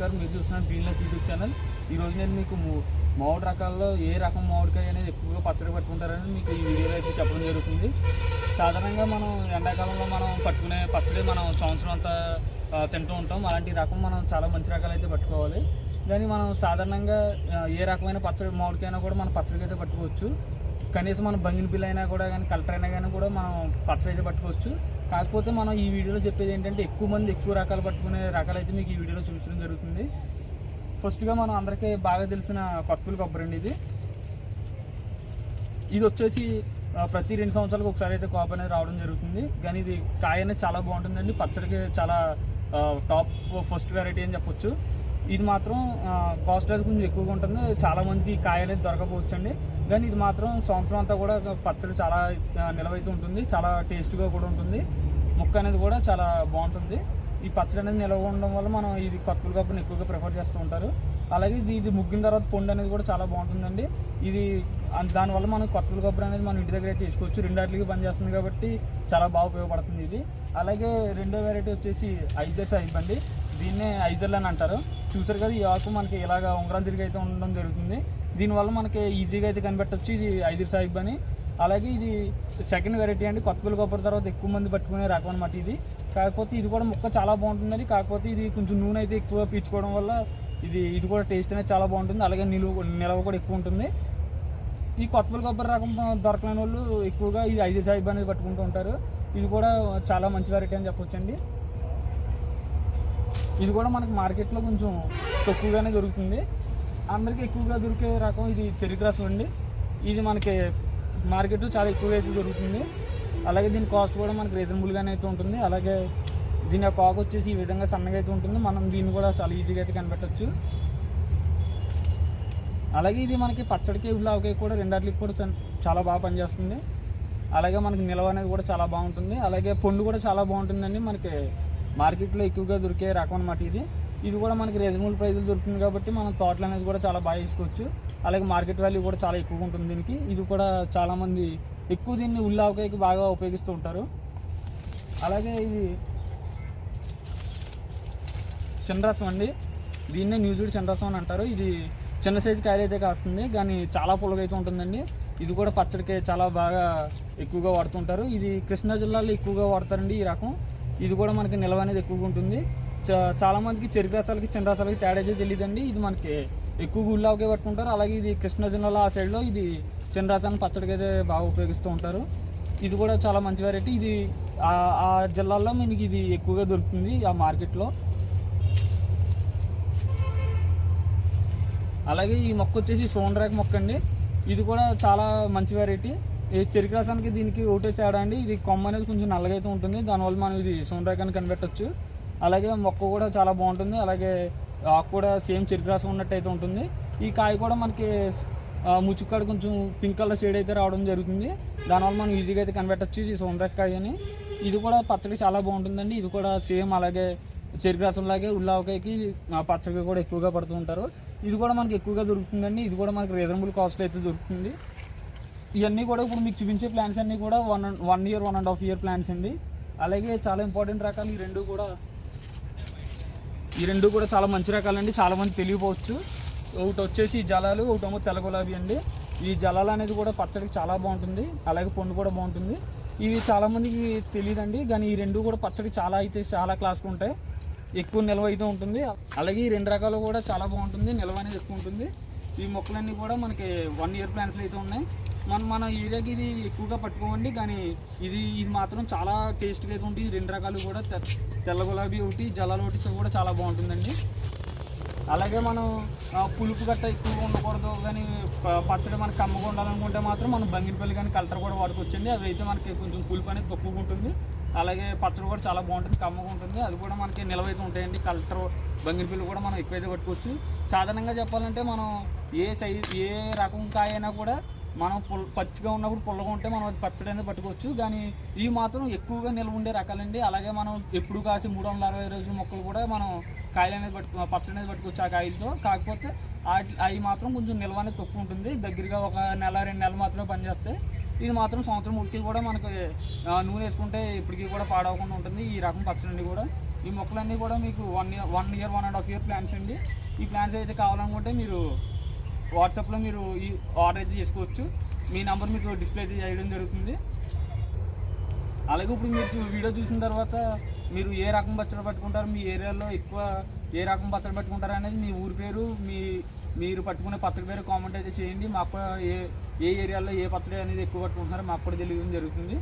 మీరు చూస్తున్నారు గ్రీన్లెస్ YouTube channel. ఈ రోజు నేను మీకు మామిడి రకాల్లో ఏ రకం మామిడికాయ అనేది ఎక్కువగా పచ్చడి పట్టుకుంటారని మీకు ఈ వీడియోలో అయితే చెప్పడం జరుగుతుంది. సాధారణంగా మనం ఎండాకాలంలో మనం పట్టుకునే పచ్చడి మనం సంవత్సరం అంతా తింటూ ఉంటాం. అలాంటి రకం మనం చాలా మంచి రకాలు అయితే పట్టుకోవాలి. కానీ మనం సాధారణంగా ఏ రకమైన పచ్చడి మామిడికైనా కూడా మనం పచ్చడికి అయితే పట్టుకోవచ్చు. కనీసం మనం బంగిన బిల్ అయినా కూడా కానీ కలెక్టర్ అయినా కానీ కూడా మనం పచ్చడి అయితే పట్టుకోవచ్చు. కాకపోతే మనం ఈ వీడియోలో చెప్పేది ఏంటంటే ఎక్కువ మంది ఎక్కువ రకాలు పట్టుకునే రకాలు అయితే మీకు ఈ వీడియోలో చూపించడం జరుగుతుంది. ఫస్ట్గా మనం అందరికీ బాగా తెలిసిన పక్కులు కొబ్బరి అండి ఇది. ఇది వచ్చేసి ప్రతి రెండు సంవత్సరాలకు ఒకసారి అయితే కాపు అనేది రావడం జరుగుతుంది. కానీ ఇది కాయ అనేది చాలా బాగుంటుందండి. పచ్చడికి చాలా టాప్ ఫస్ట్ వెరైటీ అని చెప్పొచ్చు. ఇది మాత్రం కాస్ట్ అనేది కొంచెం ఎక్కువగా ఉంటుంది. చాలా మందికి కాయ అనేది దొరకపోవచ్చు అండి కానీ ఇది మాత్రం సంవత్సరం అంతా కూడా పచ్చడి చాలా నిలవైతే ఉంటుంది. చాలా టేస్ట్గా కూడా ఉంటుంది. ముక్క అనేది కూడా చాలా బాగుంటుంది. ఈ పచ్చడి అనేది నిల్వ ఉండడం వల్ల మనం ఇది కొత్తల కప్పుని ఎక్కువగా ప్రిఫర్ చేస్తూ ఉంటారు. అలాగే ఇది ఇది ముగ్గిన తర్వాత పొండు అనేది కూడా చాలా బాగుంటుందండి. ఇది దానివల్ల మనం కొత్తలు కొబ్బరి అనేది మనం ఇంటి దగ్గర అయితే తీసుకోవచ్చు రెండాటికి పనిచేస్తుంది కాబట్టి చాలా బాగా ఉపయోగపడుతుంది ఇది. అలాగే రెండో వెరైటీ వచ్చేసి ఐజర్ సాయిబ్ దీన్నే ఐజర్లు అని అంటారు. చూసారు కదా ఈ ఆకు మనకి ఇలాగ ఉంగరం తిరిగి అయితే ఉండడం జరుగుతుంది. దీనివల్ల మనకి ఈజీగా అయితే కనిపెట్టచ్చు ఇది ఐదిర్ సాహిబ్ అని. అలాగే ఇది సెకండ్ వెరైటీ అండి. కొత్తపల్లి కొబ్బరి తర్వాత ఎక్కువ మంది పట్టుకునే రకం అనమాట ఇది. కాకపోతే ఇది కూడా మొక్క చాలా బాగుంటుందండి కాకపోతే ఇది కొంచెం నూనె అయితే ఎక్కువ పీల్చుకోవడం వల్ల ఇది ఇది కూడా టేస్ట్ అనేది చాలా బాగుంటుంది. అలాగే నిలువ నిలవ కూడా ఎక్కువ ఉంటుంది. ఈ కొత్తపల్లి కొబ్బరి రకం దొరకలేని వాళ్ళు ఎక్కువగా ఇది ఐదు సాహిబ్ అనేది పట్టుకుంటూ ఉంటారు. ఇది కూడా చాలా మంచి వెరైటీ అని చెప్పొచ్చండి. ఇది కూడా మనకి మార్కెట్లో కొంచెం తక్కువగానే దొరుకుతుంది. అందరికీ ఎక్కువగా దొరికే రకం ఇది చెరుకు అండి ఇది మనకి మార్కెట్లో చాలా ఎక్కువగా అయితే దొరుకుతుంది. అలాగే దీని కాస్ట్ కూడా మనకి రీజనబుల్గానే అయితే ఉంటుంది. అలాగే దీని యొక్క ఆకు వచ్చేసి ఈ విధంగా సన్నగా అయితే ఉంటుంది. మనం దీన్ని కూడా చాలా ఈజీగా అయితే కనిపెట్టవచ్చు అలాగే ఇది మనకి పచ్చడికి ఉల్లావకాయ కూడా రెండాటికి కూడా చాలా బాగా పనిచేస్తుంది. అలాగే మనకి నిల్వ అనేది కూడా చాలా బాగుంటుంది. అలాగే పండు కూడా చాలా బాగుంటుందండి. మనకి మార్కెట్లో ఎక్కువగా దొరికే రకం అనమాట ఇది. ఇది కూడా మనకి రీజనబుల్ ప్రైస్లో దొరుకుతుంది కాబట్టి మనం తోటలు అనేది కూడా చాలా బాగా వేసుకోవచ్చు. అలాగే మార్కెట్ వాల్యూ కూడా చాలా ఎక్కువగా ఉంటుంది దీనికి. ఇది కూడా చాలామంది ఎక్కువ దీన్ని ఉల్లావకాయకి బాగా ఉపయోగిస్తూ ఉంటారు. అలాగే ఇది చిన్నరసం అండి. దీన్నే న్యూజిడ్ చిన్నరసం అని అంటారు. ఇది చిన్న సైజు కాయలు అయితే కాస్తుంది కానీ చాలా పుల్లగా అయితే ఉంటుందండి. ఇది కూడా పచ్చడికి చాలా బాగా ఎక్కువగా వాడుతుంటారు ఇది కృష్ణా జిల్లాలో ఎక్కువగా వాడతారండి ఈ రకం. ఇది కూడా మనకి నిల్వ అనేది ఎక్కువగా ఉంటుంది. చాలామందికి చాలా మందికి చెరుకు రసాలకి చిన్న రసాలకి తేడా అయితే తెలియదండి ఇది మనకి ఎక్కువగా ఉల్లావకే పట్టుకుంటారు అలాగే ఇది కృష్ణా జిల్లాలో ఆ సైడ్లో ఇది చిన్న రసాన్ని పచ్చడికి అయితే బాగా ఉపయోగిస్తూ ఉంటారు. ఇది కూడా చాలా మంచి వెరైటీ ఇది ఆ- జిల్లాల్లో మనకి ఇది ఎక్కువగా దొరుకుతుంది ఆ మార్కెట్లో అలాగే ఈ మొక్క వచ్చేసి సోనరాక్ మొక్క అండి. ఇది కూడా చాలా మంచి వెరైటీ ఈ చెరుకు రసానికి దీనికి ఒకటే తేడా అండి. ఇది కొమ్మ అనేది కొంచెం నల్లగా అయితే ఉంటుంది. దానివల్ల మనం ఇది సోనరాక్ అని కనిపెట్టవచ్చు అలాగే మొక్క కూడా చాలా బాగుంటుంది. అలాగే ఆకు కూడా సేమ్ చెరుకు రసం ఉన్నట్టు అయితే ఉంటుంది. ఈ కాయ కూడా మనకి ముచ్చుకాడ కొంచెం పింక్ కలర్ షేడ్ అయితే రావడం జరుగుతుంది. దానివల్ల మనం ఈజీగా అయితే కనిపెట్టచ్చు ఈ సోనరాక్ అని ఇది కూడా పచ్చడి చాలా బాగుంటుందండి. ఇది కూడా సేమ్ అలాగే చెరుకు రసంలాగే ఉల్లావకాయకి పచ్చడి కూడా ఎక్కువగా పడుతూ ఉంటారు. ఇది కూడా మనకి ఎక్కువగా దొరుకుతుందండి. ఇది కూడా మనకి రీజనబుల్ కాస్ట్ అయితే దొరుకుతుంది. ఇవన్నీ కూడా ఇప్పుడు మీకు చూపించే ప్లాన్స్ అన్నీ కూడా one one year one and half year plans అండి. అలాగే చాలా ఇంపార్టెంట్ రకాలు ఈ రెండు కూడా. ఈ రెండు కూడా చాలా మంచి రకాలండి. చాలామంది తెలియపోవచ్చు. ఒకటి వచ్చేసి జలాలు ఒకటేమో తెల్ల గులాబీ అండి. ఈ జలాలు అనేది కూడా పచ్చడికి చాలా బాగుంటుంది. అలాగే పండు కూడా బాగుంటుంది. ఇవి చాలామందికి తెలియదండి కానీ ఈ రెండు కూడా పచ్చడి చాలా అయితే చాలా క్లాస్గా ఉంటాయి. ఎక్కువ నిల్వ అయితే ఉంటుంది. అలాగే ఈ రెండు రకాలు కూడా చాలా బాగుంటుంది. నిల్వ అనేది ఎక్కువ ఉంటుంది. ఈ మొక్కలన్నీ కూడా మనకి వన్ ఇయర్ ప్లాన్స్లో అయితే ఉన్నాయి. మనం మన ఏరియాకి ఇది ఎక్కువగా పట్టుకోమండి కానీ ఇది ఇది మాత్రం చాలా టేస్ట్గా అయితే ఉంటుంది. ఈ రెండు రకాలు కూడా తెల్ల గులాబీ ఒకటి జలాలు ఒకటి కూడా చాలా బాగుంటుందండి. అలాగే మనం పులుపు గట్ట ఎక్కువగా ఉండకూడదు కానీ పచ్చడి మనకి కమ్మగా ఉండాలనుకుంటే మాత్రం మనం బంగినపల్లి కానీ కలర్ కూడా వాడుకోవచ్చండి. అది అయితే మనకి కొంచెం పులుపు అనేది తక్కువగా ఉంటుంది. అలాగే పచ్చడి కూడా చాలా బాగుంటుంది కమ్మగా ఉంటుంది. అది కూడా మనకి నిలవైతే ఉంటాయండి. కలర్ బంగినపల్లి కూడా మనం ఎక్కువైతే పట్టుకోవచ్చు సాధారణంగా చెప్పాలంటే మనం ఏ సైజ్ ఏ రకం కాయ అయినా కూడా మనం పుల్ పచ్చిగా ఉన్నప్పుడు పుల్లగా ఉంటే మనం అది పచ్చడి అనేది పట్టుకోవచ్చు. కానీ ఇవి మాత్రం ఎక్కువగా నిల్వ ఉండే రకాలండి. అలాగే మనం ఎప్పుడు కాసి మూడు వందల అరవై రోజుల మొక్కలు కూడా మనం కాయలు అనేది పట్టు పచ్చడి అనేది పట్టుకోవచ్చు ఆ కాయలతో. కాకపోతే అవి మాత్రం కొంచెం నిల్వ అనేది తక్కువ ఉంటుంది. దగ్గరగా ఒక నెల రెండు నెలలు మాత్రమే పనిచేస్తాయి. ఇది మాత్రం సంవత్సరం ఉడికి కూడా మనకి నూనె వేసుకుంటే ఇప్పటికీ కూడా పాడవకుండా ఉంటుంది. ఈ రకం పచ్చడి కూడా. ఈ మొక్కలన్నీ కూడా మీకు one year one year one and half year plans అండి. ఈ ప్లాన్స్ అయితే కావాలనుకుంటే మీరు వాట్సాప్లో మీరు ఈ ఆర్డర్ అయితే చేసుకోవచ్చు. మీ నెంబర్ మీకు డిస్ప్లే చేయడం జరుగుతుంది. అలాగే ఇప్పుడు మీరు వీడియో చూసిన తర్వాత మీరు ఏ రకం పచ్చడి పట్టుకుంటారు మీ ఏరియాలో ఎక్కువ ఏ రకం పచ్చడి పట్టుకుంటారు అనేది మీ ఊరి పేరు మీ మీరు పట్టుకునే పచ్చడి పేరు కామెంట్ అయితే చేయండి. మాకు ఏ ఏ ఏరియాలో ఏ పచ్చడి అనేది ఎక్కువ పట్టుకుంటున్నారో మాకు కూడా తెలియడం జరుగుతుంది.